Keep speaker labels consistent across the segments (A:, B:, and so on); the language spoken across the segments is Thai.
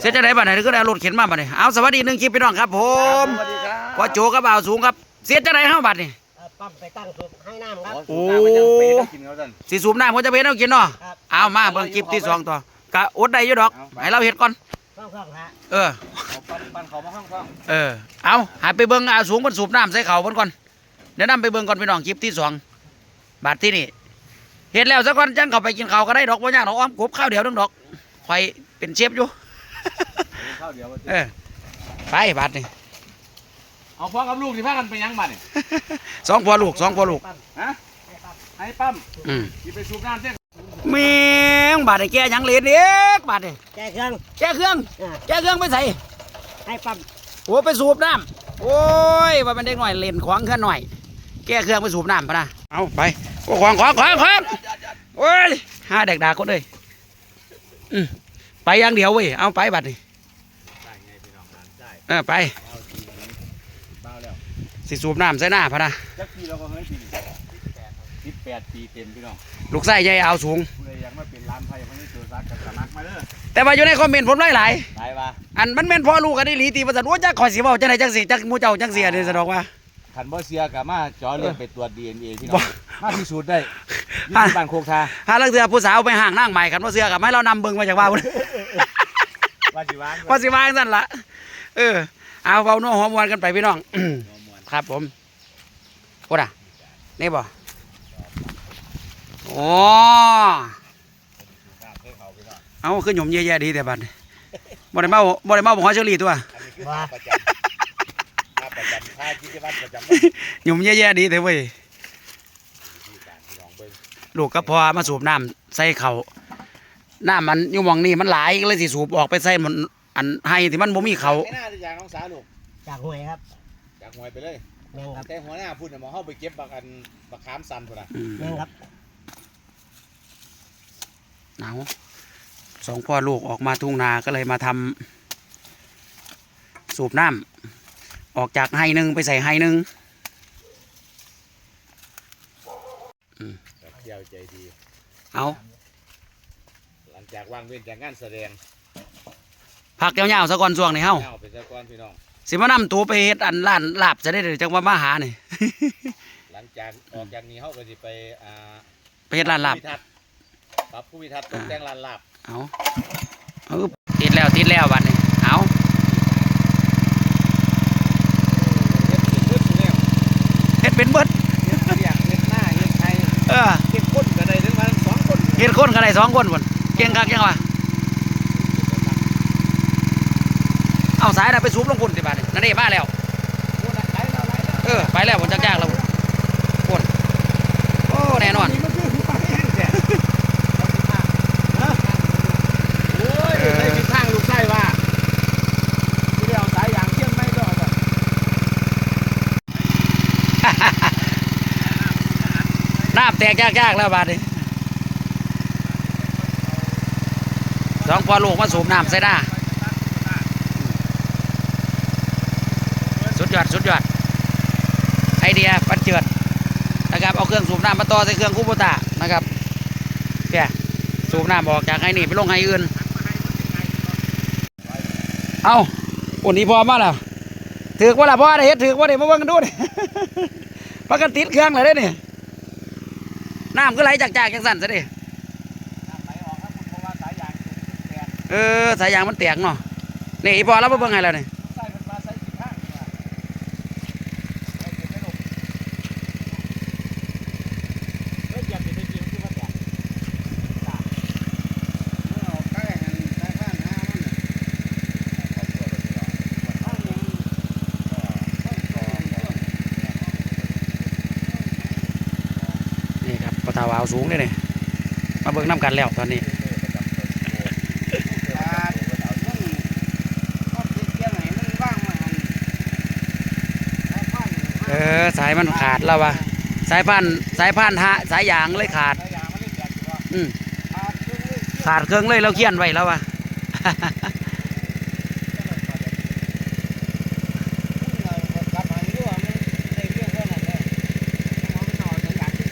A: เสียจะได้บัดไหนก็ได้รถเข็นมาบัดนี้เอาสวัสดีหนึ่งคลิปพี่น้องครับผม
B: สวัสดีครับ
A: พ่อโจกับบ่าวสูงครับ เสียจะได้เฮาบัดนี่
C: ปั๊มไปตั้งสูบให้น้ำครับ
A: โอ้
B: โอ้ไปนั่งกินเขาสั่
A: สูบน้ำเขาจะเป็นเอากินเนาะเอามาเบิ่งคลิปที่สองต่อกะอดได้ยู่ดอก
B: เอาไป
A: ให้เราเฮ็ดก่อน
C: คล่องๆฮะ
A: เออ
B: เอาปั้นปั้นเขามาข้างข้าง
A: เออเอาหาไปเบิ่งเอาสูงมันสูบน้ำใส่เขาเพิ่นก่อนเดี๋ยวนำไปเบิ่งก่อนพี่น้องคลิปที่สองบาดที่นี่เฮ็ดแล้วซะก่อนจังเข้าไปกินข้าวก็ได้ดอกบ่ยากดอกอ้อมกบข้าวเดียวนึงดอกข่อยเป็นเชฟอยู่
B: ข้าวเดียว
A: เออไปบาดนี่
B: เอาพ่อกับลูกที่พากันไปยังบ้านนี่
A: สองพ่อลูกสองพ่อลูก
C: ปั๊ม
B: ฮะ
C: ให้ปั๊ม
B: ให้ปั๊ม
A: อืม
B: ที่ไปสูบน้ำเส้น
A: แม่งบาดนี่แกหยังเหรียญเด็กบาดนี่
C: แก้เครื่อง
A: แกเครื่อง
C: อ่า
A: แกเครื่องไปใส่
C: ให้ปั๊ม
A: โอ้ไปสูบน้ำโอ้ยว่ามันเด็กหน่อยเล่นขวางเครื่องหน่อย แกเครื่องไปสูบน้ำพะนะเอาไปโอ้ขวางขวางขวางขวางโอ้ยห้าเด็กด่าคนเลยอืม ไปอย่างเดียวเว้ยเอาไปบัดนี่
B: ได้ไงพี่น้องร้านได้
A: เออไป
B: เอาทีนี้เบาแล้ว
A: สิสูบน้ำใส่หน้าพะนะ
B: จักปีเราก็เฮ้ยปีสิบแปดปีเต็มพี่น้อง
A: ลูกไส้ใหญ่เอาสูง
B: ผู้ใดยังไม่เป็นร้านไผ่คนนี้ตัวรักกับสมัครมาเด้อ
A: แต่ว่าอยู่ในคอมเมนต์ผมหลายหลาย
B: ได้ปะ
A: ๆอันมันแม่นพ่อลูกกันได้หลีตีประสันว่าจะขอยสิเว้าจังไหนจังสิจังหมูเจ้าจังเสียเด้สะดอกว่า
B: ขันบ่เสียกับมาจอเรียกไปตรวจดีเอ็นเอพี่น้
A: บ่
B: อง มาพิสูจน์ได้อ
A: อะ
B: ยี่ที่บ้านโคกทา
A: หาลังเสือผู้สาวไปห่างนั่งใหม่กันว่าเสือกับไม่เรานำเบิ่งมาจากว่าพุ่น
B: ว่าสิวาง
A: ว่าสิว่าจังซั่นล่ะเออ เอาเบาโน้หอมหวานกันไปพี่น้อง ครับผมโคตรอะนี่บ่โอ้เอาขึ้นหยมเยอะๆดีแต่บัดนี้บ่ได้เมาบ่ได้เมาบ่ฮอเชอรี่ตัว
B: อันนี้คือค่าประจำค่าประจำค่ากิจวัตรประจำ
A: หยมเยอะๆดีแต่เว้ย
B: ที่การพี่น้องเบิ่ง
A: ลูกก็พอมาสูบน้ำใส่เขาน้ำมันอยู่หมองนี่มันหลายก็เลยสิสูบออกไปใส่มันอันให้ที่มันบ่มีเขา
B: ไม่น่าจะอย่างน้องสาวลูก
C: จากห่วยครับ
B: อยากหวยไปเลย
C: แมงครับ
B: แต่หัวหน้าพูดน่ะหมอเข้าไปเก็บบักอันบักขามสันพุ่นน่ะ
A: อืม
C: แมงครับ
A: หนาวสองพ่อลูกออกมาทุ่งนาก็เลยมาทำสูบน้ำออกจากไฮหนึ่งไปใส่ไฮหนึ่ง
B: แบบเที่ยวใจ ดี
A: เอา
B: หลังจากว่างเว้นจากงานแสดง
A: พักยาวๆซะก่อนช่วงนี้เฮา
B: เอาไปซะก่อนพี่น้อง
A: สิมานำตัวไปเฮ็ดอันร้านลาบจะได้เดี๋ยวจังว่ามาหานี่
B: หลังจากออกจากนี้เขาก็สิไปอ่า
A: ไปเฮ็ดร้านลาบ
B: ผู้วิทัศน์ปรับผู้วิทัศน์ตกแต่งร้านลาบ
A: เอาเอาติดแล้วติดแล้วบัดนี้เอา
B: เฮ็ดเป็นเฮ็ดอยู่แล้ว
A: เฮ็ดเป็นเบิด
B: เฮ็ดเรียกเฮ็ดหน้าเฮ็ดไทย
A: เออ
B: เฮ็ดคนก็ได้ถึงวัน
A: เฮ็ดคนก็ได้สองคนพุ่นเก่งคักยังวะเอาสายน่ะไปสูบลงพุ่นสิบัดนี้นั่นนี่มาแล้ว
B: โอ้น่ะไหลแล้วไหลแล้ว
A: เออไปแล้วผมจักยากแล้วพุ่นโอ้แน่นอน
B: นี่มันคือผู้ไปแห้งแท้โอ้ยได้มีทางลูกไส้ว่าที่เดียวสายยางเชื่อมไม่ก็เอาแบบ
A: น้ำแตกยากๆแล้วบาดนี้ สองพ่อลูกมาสูบน้ำใส่หน้าสุดยอดสุดยอดไอเดียปันเจิดนะครับเอาเครื่องสูบน้ำมาต่อใส่เครื่องคูโบตานะครับเดี๋ยสูบน้ำออกจากไห้นี่ไปลงไห้อื่น เอาวันนี้พอมาแล้วถือว่าละพ่อได้เฮ็ดถือว่าได้มาเบิ่งกันดูนี่พักกันติดเครื่องเลยเด้นี่น้ำก็ไหลจากจากจังสั่นซะดิ
B: เอ
A: อสายยางมันแตกเนาะนี่อีพอแล้ว
B: มันเนี่ยใส่เก็บไม่งไปได้กินที่ว่าแล้วนเอาตัวไปก่อน
A: นี่ครับปะตาวาวสูงนี่นี่มาเบิ่งน้ำกันแล้วตอนนี้ เออสายมันขาดแล้ววะสายพันธ์สายพันธุ์ฮะสายยางเลยขาดอืมขาดเครื่องเลยเราเขียนไว้แล้ววะ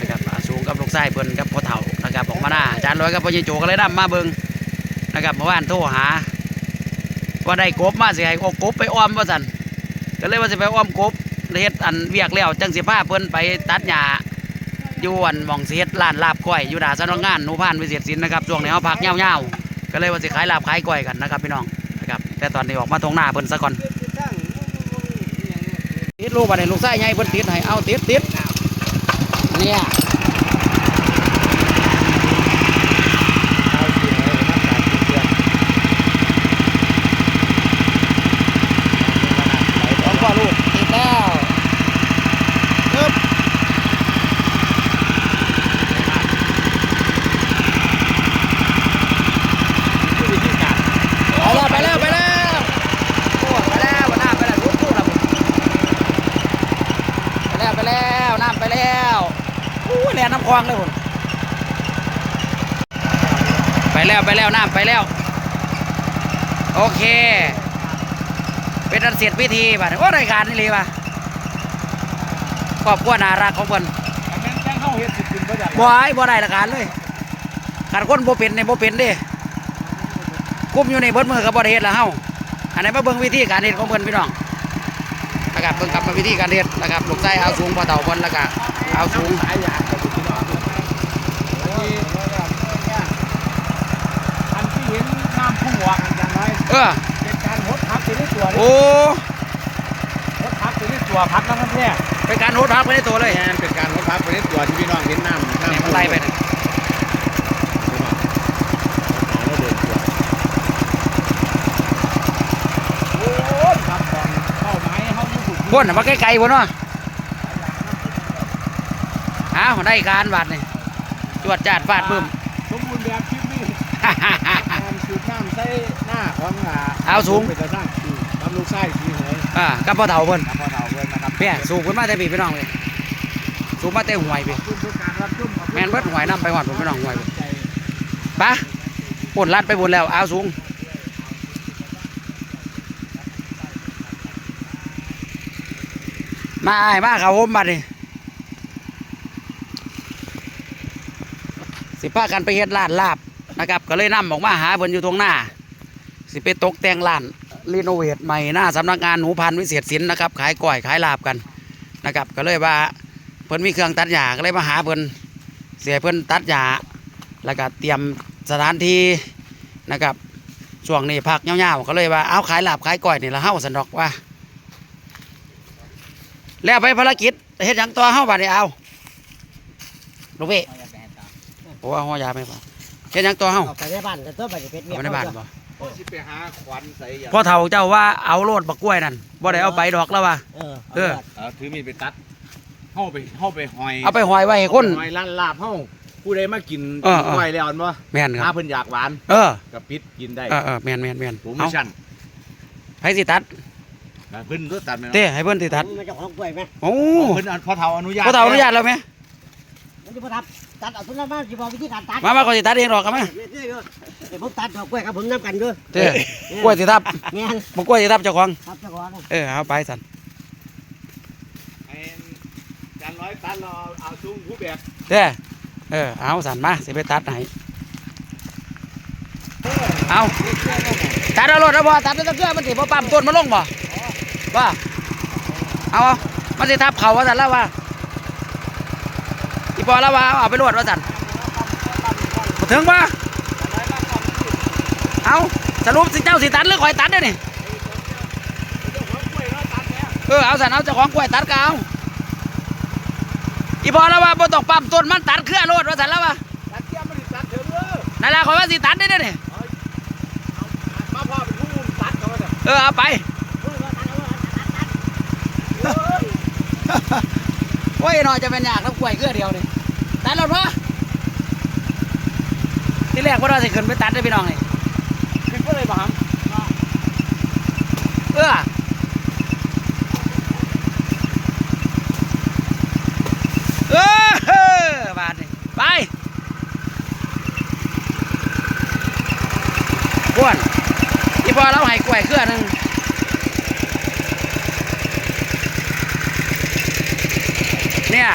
A: นะครับสูงกับลูกไส้เพิ่นกับพ่อเฒ่านะครับออกมาหน้าจารย์ร้อยกับพ่อใหญ่โจก็เลยนำมาเบิงนะครับเมื่อวานโทรหาว่าได้กบมาสิให้เอากบไปอ้อมว่าซั่นก็เลยว่าสิไปอ้อมกบ เฮ็ดอันเวียกแล้วจังสิพาเพิ่นไปตัดหญ้าอยู่อันหม่องสิเฮ็ดร้านลาบก้อยอยู่หน้าสำนักงานหนูพานวิเศษศิลป์นะครับช่วงนี้เฮาพักยาวๆก็เลยว่าสิขายลาบขายก้อยกันนะครับพี่น้องนะครับแต่ตอนนี้ออกมาตรงหน้าเพิ่นซะก่อนติดลูกบัดนี้ลูกไส้ใหญ่เพิ่นติดให้เอาติดติดเนี่ยสองพ่อลูกติดแล้วปึ๊บไปแล้วไปแล้วไปแล้วโอ้ไปแล้ววันหน้าไปแล้วรู้ตู้แล้ว ไปแล้วไปแล้วน้ำไปแล้วอู้แล่นน้ำคล องเลยผมไปแล้วไปแล้วน้ำไปแล้ว โอเค เป็นอันเสร็จพิธีบัดนี้โอ้รายการนี่เลยว่ะครอบครัวน่ารักของเพิ่น
B: อันนั้นแจ้งเข้าเฮ็ดสิบกินบ่ได้
A: บ่ให้บ่ได้ละการเลยการคนบ่เป็นนี่บ่เป็นเด้กุมอยู่ในเบิดมือก็บ่ได้เฮ็ดละเฮาอันไหนมาเบิ่งวิธีการเฮ็ดของเพิ่นพี่น้องนะครับเบิ่งกลับมาวิธีการเฮ็ดนะครับลูกไส้เอาสูงพอเต่าเพิ่นแล้วก็เอาสูง
B: สายยางกับพี่น้องอันที่เห็น น้ำพุ่งออกอย่างไร
A: เออ
B: เป็นการหดพักไปในตัว
A: โอ้
B: หดพักไปในตัวพักน้ำมันแท้
A: เป็นการโหดทักไปในตัวเลย
B: แอนเป็นการหดพักไปในตัวที่พี่น้องเห็นน้ำ
A: เนี่ย
B: น้ำ
A: มันไล่ไปน่ะ
B: โอ้ยครับตอนเข้าไม้เข้าอยู่ถูก
A: พ่นน่ะมาไกลๆพ่นเนาะอ้าวได้การบาดนี่จวดจาดฟาดบึ้ม
B: สมบูรณ์แบบคลิปนี้ ของอ่า
A: เอาสูง
B: ไปกระสร้างคือทำลูกไส้ทีเหย
A: อ่ากับพ่อเต่าเพิ่น
B: พอเท่าเกินนะครับ
A: เพี่ยสูบขึ้นมาแต่ปีพี่น้องเลยสูบมาแต่ห่วย
B: ข
A: พี่
B: อบคุณทุกการรับชมขอบคุณ
A: แม่นเบิดห่วยน้ำไปหอดผมพี่น้องห่วยพี่
B: ใจ
A: ปะปุ่นลัดไปบุญแล้วเอาสูง มาอ้ายมาเขาผมบัดนี่สิพากันไปเฮ็ดร้านลาบนะครับ ก็เลยนำออกมาหาเพิ่นอยู่ตรงหน้า สิไปตกแต่งร้านรีโนเวทใหม่หน้าสำนักงานหนูพันธุ์วิเศษศิลป์นะครับขายก้อยขายลาบกันนะครับ ก็เลยว่าเพิ่นมีเครื่องตัดหญ้าก็เลยมาหาเพิ่นเสียเพิ่นตัดหญ้าแล้วก็เตรียมสถานที่นะครับช่วงนี้พักยาวๆก็เลยว่าเอาขายลาบขายก้อยนี่ละเฮาสันดอกว่า แล้วไปภารกิจเฮ็ดหยังตัวเฮาบัดนี้เอาลูกพี่โอ้ว่าฮอยาไม่พอเฮ็ดหยังตัวเฮา
C: ออกไปในบ้านแต่ตัวไปจะเป็นเมีย
A: เอาไปในบ้านบ่
B: พ่อสิไปหาขวัญใส่ยา
A: พ่อเฒ่าเจ้าว่าเอาโลดบักกล้วยนั่นบ่ได้เอาไปดอกแล้วว่า
C: เออ
A: เออ
B: เอาถือมีดไปตัดเฮาไปเฮาไปหอย
A: เอาไปหอยไว้ให้คน
B: หอยล้านลาบเฮาผู้ใดมากิน
A: เออเออ
B: หอยแล้วอันบ่
A: แม่นค
B: ถ้า
A: รับ
B: เพิ่นอยากหวาน
A: เออ
B: กับปิดกินได้
A: เออเออแม่นแม่นแม่น
B: ผม
A: เอา
B: ไม่ชั่น
A: ไผสิตัด
B: เพิ่นก็ตัดแม่น
A: เต้ให้เพิ่นสิตัด
C: มันจะของกล้วยไหม
A: โอ้
B: เพิ่นพอเฒ่าอนุญาต
A: พ่อเฒ่าอนุญาตแล้วไหม
C: มันจะมาทับตัดเอาทุนละมาจะบอกวิธีการตัด
A: มามาก็สิตัดเองดอกกันไหม
C: เนี่ยเนี่ยเนี่ยเดี๋ยวผมตัดดอกกล้วยกับผมน้ำกันด้วย
A: เต้กล้วยสิทับ
C: เงี้ย
A: บ่กล้วยสิทับเจ้าของ
C: ครับเจ้าของ
A: เออเอาไปสั่น
B: ไอ้จานร้อยตัดเราเอาซุ้มผู้แบบ
A: เต้เออเอาสั่นมาสิไปตัดให้เอาตัดเอาโลดเอาบ่ตัดเอาตะเกียบมันสิบ่ปั๊มต้นมาลงบ่ว่าเอาเอามันสิทับเขาว่าสั่นแล้วว่าอีปอแล้วว่าเอาไปโลดว่าสั่นบ่ถึงบ่ เอาสรุปสิเจ้าสิตัดหรือข่อยตัดเด้อนี่เออเอาสันเอาเจ้าของกล้วยตัดก็เอาอีพอแล้วว่าบ่ต้องปั๊มต้นมันตัดเครือโลดว่าสันแล้วว่า
B: ตัดเทียมมันสิตัดเถอะเด้อ
A: นั่นแหละขอยว่าสิตัดได้เด้อนี่
B: มาพ่อเป็นผู้ตัดเขาว่าจะ
A: เออเอาไปโอ้ยนอจะเป็นอยากน้ำกล้วยเครือเดียวนี่ตัดแล้วพอที่แรกว่าเราสิขึ้นไปตัดได้อพี่น้องนี่
B: ขึ้น ก็เลยบ่ฮัม
A: เออเออบาดนี่ไปกวนอีพอเราให้กล้วยเครือนึงเนี่ย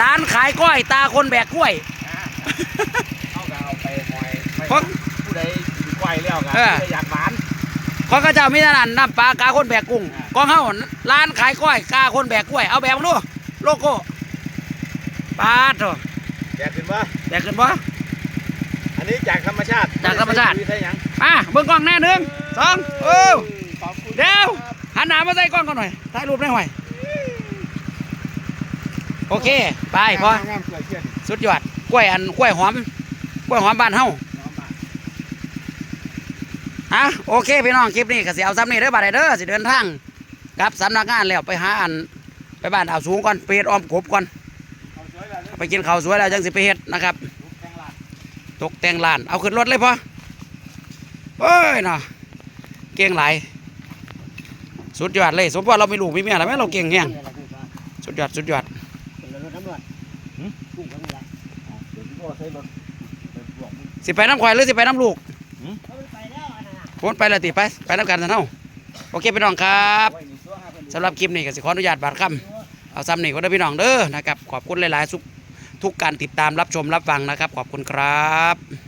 A: ร้านขายกล้วยตาคนแบกกล้วย
B: เขาก็เอาไปหอยไป
A: เพราะ
B: ผู้ใดกินกล้วย แล้วกัน
A: เออ
B: ผู้ใดอยากหวาน
A: ของข้าเจ้ามีแต่นั่นน้ำปลากาคนแบกกุ้งของเฮาร้านขายกล้วยกาคนแบกกล้วย เอาแบบมาดูโลโก้ปาดโถ
B: แจกขึ้นว่า
A: แบกขึ้นบ่
B: อันนี้จากธรรมชาติ
A: จากธรรมชาติ
B: ไใช่หยัง
A: อะเบิ่งกล้องแน่หนึ่งสองโอ้
B: ขอบคุณ
A: เดี๋ยว
B: ครับ
A: หันหน้ามาใส่กล้องกันหน่อยถ่ายรูปได้หน่อยโอเค ไปพอ
B: งามสวยเชียน
A: สุดยอดกล้วยอันกล้วยหอมกล้วยหอมบ้านเฮา
B: น้ อะ
A: โอเคพี่น้องคลิปนี้ก็สิเอาซ้ำนี่เด้อบัดเด้อสิเดินทางกลับสำนักงานแล้วไปหาอันไปบ้านอ่าวสูงก่อนไปเฮ็ดอ้อมกบก่อนไปกินข้าวสวยแล้วจังสิไปเฮ็ดนะครับ
B: ต
A: กแต่งร้าน เอาขึ้นรถเลยพอเอ้ยเนาะเก่งหลายสุดยอดเลย สมพรเรามีลูกมีเมียแล้วแม่เราเก่งแฮงสุดยอดสุดยอด
C: เป็นรถตำรวจกุ้งก็มีละ
B: เดี๋ยอใช้รถไปบวก
A: สิไปน้ำควายหรือสิไปน้ำลูก
C: พ้น
A: ไปเลยติไปไปน้ำกันซะเนาะโอเคพี่น้องครับสำหรับคลิปนี้ก็สิขออนุญาตบาดคำเอาซ้ำนี่ก็ได้พี่น้องเด้อนะครับขอบคุณหลายๆทุกทุกการติดตามรับชมรับฟังนะครับ ขอบคุณครับ